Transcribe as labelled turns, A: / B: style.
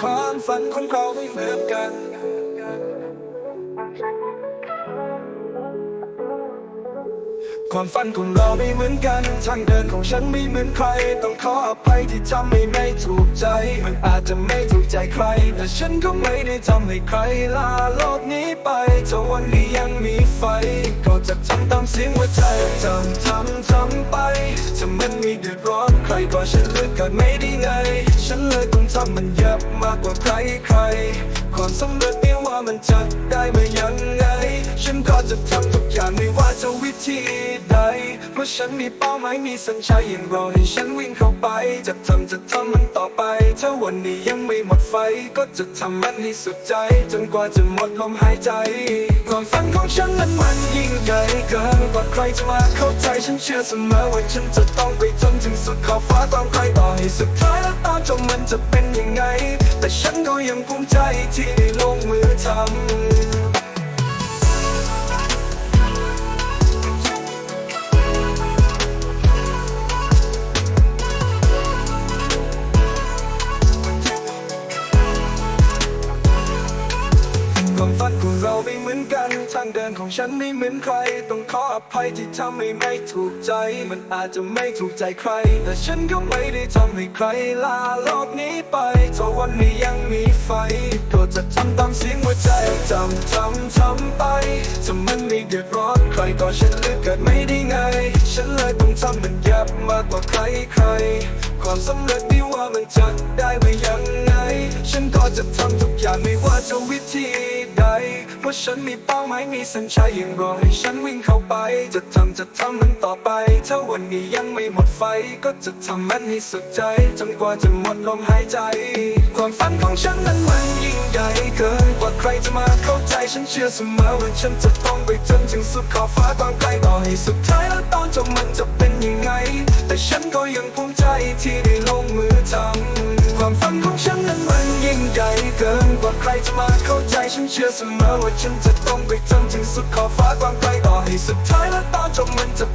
A: ความฝันของเราไม่เหมือนกัน ความฝันของเราไม่เหมือนกัน ทางเดินของฉันไม่เหมือนใคร ต้องขออภัยที่ทำให้ไม่ถูกใจ มันอาจจะไม่ถูกใจใคร แต่ฉันก็ไม่ได้ทำให้ใครลาโลกนี้ไปถ้าวันนี้ยังมีไฟ ก็จะทำตามเสียงหัวใจทำทำทำไปถ้ามันมีเดือดร้อนใครก็ฉันเลือกกันไม่ได้ไง ฉันเลยต้องทำมันเยอะมากกว่าใครใคร ความสำเร็จไม่ว่ามันจะได้ไม่ยาก ฉันก็จะทำทุกอย่างไม่ว่าจะวิธีใด เพราะฉันมีเป้าหมายมีสัญชาอย่างรอให้ฉันวิ่งเข้าไป จะทำจะทำมันต่อไป ถ้าวันนี้ยังไม่หมดไฟ ก็จะทำมันให้สุดใจ จนกว่าจะหมดลมหายใจความฝันของฉันนั้นมันยิ่งใหญ่เกินกว่าใครจะมาเข้าใจฉันเชื่อเสมอว่าฉันจะต้องไปจนถึงสุดขอบฟ้าต้อใครต่อให้สุดท้ายแล้วตอนจบมันจะเป็นยังไง แต่ฉันก็ยังภูมิใจที่ได้ลงมือ ความฝันของเราไม่เหมือนกัน ทางเดินของฉันไม่เหมือนใคร ต้องขออภัยที่ทำให้ไม่ถูกใจ มันอาจจะไม่ถูกใจใคร แต่ฉันก็ไม่ได้ทำให้ใครลาโลกนี้ไปถ้าวันนี้ยังมีไฟ ก็จะทำตามเสียงหัวใจทำทำทำไปถ้ามันไม่เดือดร้อนใครก็ฉันเลือกเกิดไม่ได้ไง ฉันเลยต้องทำมันยอะมากกว่าใครใคร ความสำเร็จไม่ว่ามันจะได้ไปยังไง ฉันก็จะทำทุกอย่างไม่ว่าจะวิธี ใดเพราฉันมีเป้าหมายมีสัญชาอย่างรอให้ฉันวิ่งเข้าไป จะทำจะทำมันต่อไป ถ้าวันนี้ยังไม่หมดไฟ ก็จะทำมันให้สุดใจจนกว่าจะหมดลมหายใจ ความฝันของฉันนั้นมันยิ่งใหญ่เกินกว่าใครจะมาเข้าใจฉันเชื่อเสมอว่าฉันจะต้องไปจนถึงสุดขอบฟ้าความไกลต่อให้สุดท้ายแล้วตอนจบมันจะเป็นยังไง แต่ฉันก็ยังภูมิใจที่ จะมาเข้าใจฉันเชื่อเสมอว่าฉันจะต้องไปจนถึงสุดขอบฟ้ากว้างไกลต่อให้สุดท้ายแล้วตอนจบมันจะ